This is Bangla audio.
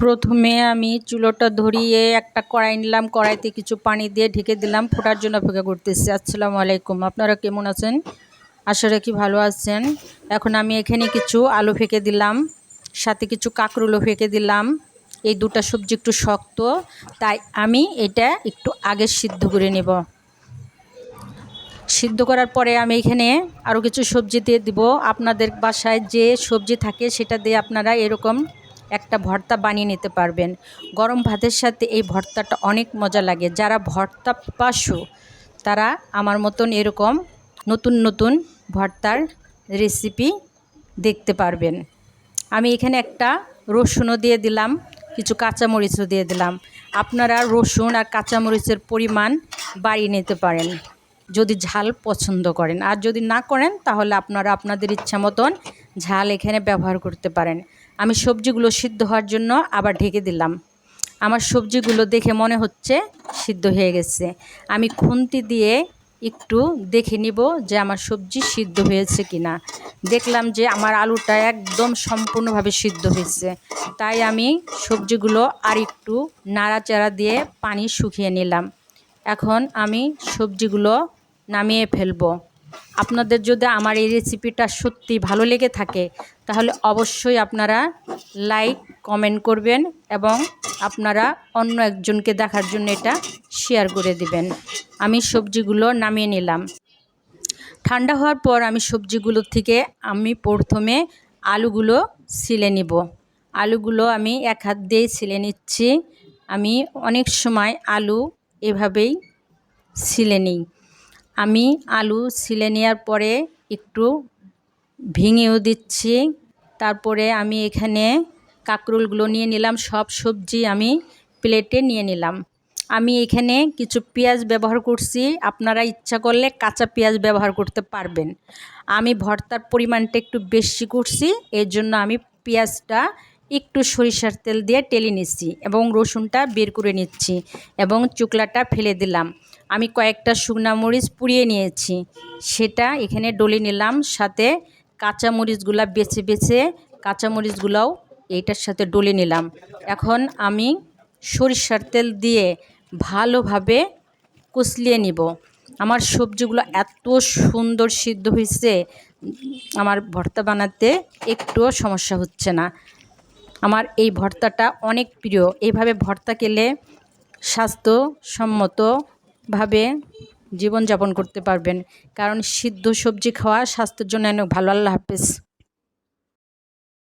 প্রথমে আমি চুলোটা ধরিয়ে একটা কড়াই নিলাম, কড়াইতে কিছু পানি দিয়ে ঢেকে দিলাম, ফোটার জন্য অপেক্ষা করতেছি। আসসালামু আলাইকুম, আপনারা কেমন আছেন? আশা রাখি ভালো আছেন। এখন আমি এখানে কিছু আলু ফেঁকে দিলাম, সাথে কিছু কাঁকরুলও ফেঁকে দিলাম। এই দুটা সবজি একটু শক্ত, তাই আমি এটা একটু আগে সিদ্ধ করে নেব। সিদ্ধ করার পরে আমি এখানে আরও কিছু সবজি দিয়ে দিব। আপনাদের বাসায় যে সবজি থাকে সেটা দিয়ে আপনারা এরকম একটা ভর্তা বানিয়ে নিতে পারবেন। গরম ভাতের সাথে এই ভর্তাটা অনেক মজা লাগে। যারা ভর্তা পাশু, তারা আমার মতন এরকম নতুন নতুন ভর্তার রেসিপি দেখতে পারবেন। আমি এখানে একটা রসুনও দিয়ে দিলাম, কিছু কাঁচামরিচও দিয়ে দিলাম। আপনারা রসুন আর কাঁচামরিচের পরিমাণ বাড়িয়ে নিতে পারেন, যদি ঝাল পছন্দ করেন। আর যদি না করেন, তাহলে আপনারা আপনাদের ইচ্ছা মতন ঝাল এখানে ব্যবহার করতে পারেন। আমি সবজিগুলো সিদ্ধ হওয়ার জন্য আবার ঢেকে দিলাম। আমার সবজিগুলো দেখে মনে হচ্ছে সিদ্ধ হয়ে গেছে। আমি খুন্তি দিয়ে একটু দেখে নিব যে আমার সবজি সিদ্ধ হয়েছে কি না দেখলাম যে আমার আলুটা একদম সম্পূর্ণভাবে সিদ্ধ হয়েছে। তাই আমি সবজিগুলো আর একটু নাড়াচাড়া দিয়ে পানি শুকিয়ে নিলাম। এখন আমি সবজিগুলো নামিয়ে ফেলব। আপনাদের যদি আমার এই রেসিপিটা সত্যি ভালো লেগে থাকে, তাহলে অবশ্যই আপনারা লাইক কমেন্ট করবেন এবং আপনারা অন্য একজনকে দেখার জন্য এটা শেয়ার করে দিবেন। আমি সবজিগুলো নামিয়ে নিলাম। ঠান্ডা হওয়ার পর আমি সবজিগুলো থেকে আমি প্রথমে আলুগুলো ছিলে নিব। আলুগুলো আমি এক হাত দিয়েই ছিলে নিচ্ছি। আমি অনেক সময় আলু এভাবেই ছিলে নিই। আমি আলু ছিলে নেওয়ার পরে একটু ভেঙেও দিচ্ছি। তারপরে আমি এখানে কাঁকরোলগুলো নিয়ে নিলাম, সব সবজি আমি প্লেটে নিয়ে নিলাম। আমি এখানে কিছু পেঁয়াজ ব্যবহার করছি, আপনারা ইচ্ছা করলে কাঁচা পেঁয়াজ ব্যবহার করতে পারবেন। আমি ভর্তার পরিমাণটা একটু বেশি করছি, এর জন্য আমি পেঁয়াজটা একটু সরিষার তেল দিয়ে টেলে নিচ্ছি এবং রসুনটা বের করে নিচ্ছি এবং চুকলাটা ফেলে দিলাম। আমি কয়েকটা শুকনা মরিচ পুড়িয়ে নিয়েছি। সেটা এখানে ডলে নিলাম, সাথে কাঁচা মরিচগুলা বেছে বেছে কাঁচা মরিচগুলাও এইটার সাথে ডলে নিলাম। এখন আমি সরিষার তেল দিয়ে ভালোভাবে কুচলিয়ে নিব। আমার সবজিগুলো এত সুন্দর সিদ্ধ হয়েছে আমার ভর্তা বানাতে একটুও সমস্যা হচ্ছে না। আমার এই ভর্তাটা অনেক প্রিয়। এইভাবে ভর্তা কেলে খেলে স্বাস্থ্যসম্মতভাবে জীবনযাপন করতে পারবেন। কারণ সিদ্ধ সবজি খাওয়া স্বাস্থ্যের জন্য অনেক ভালো। আল্লাহ হাফেজ।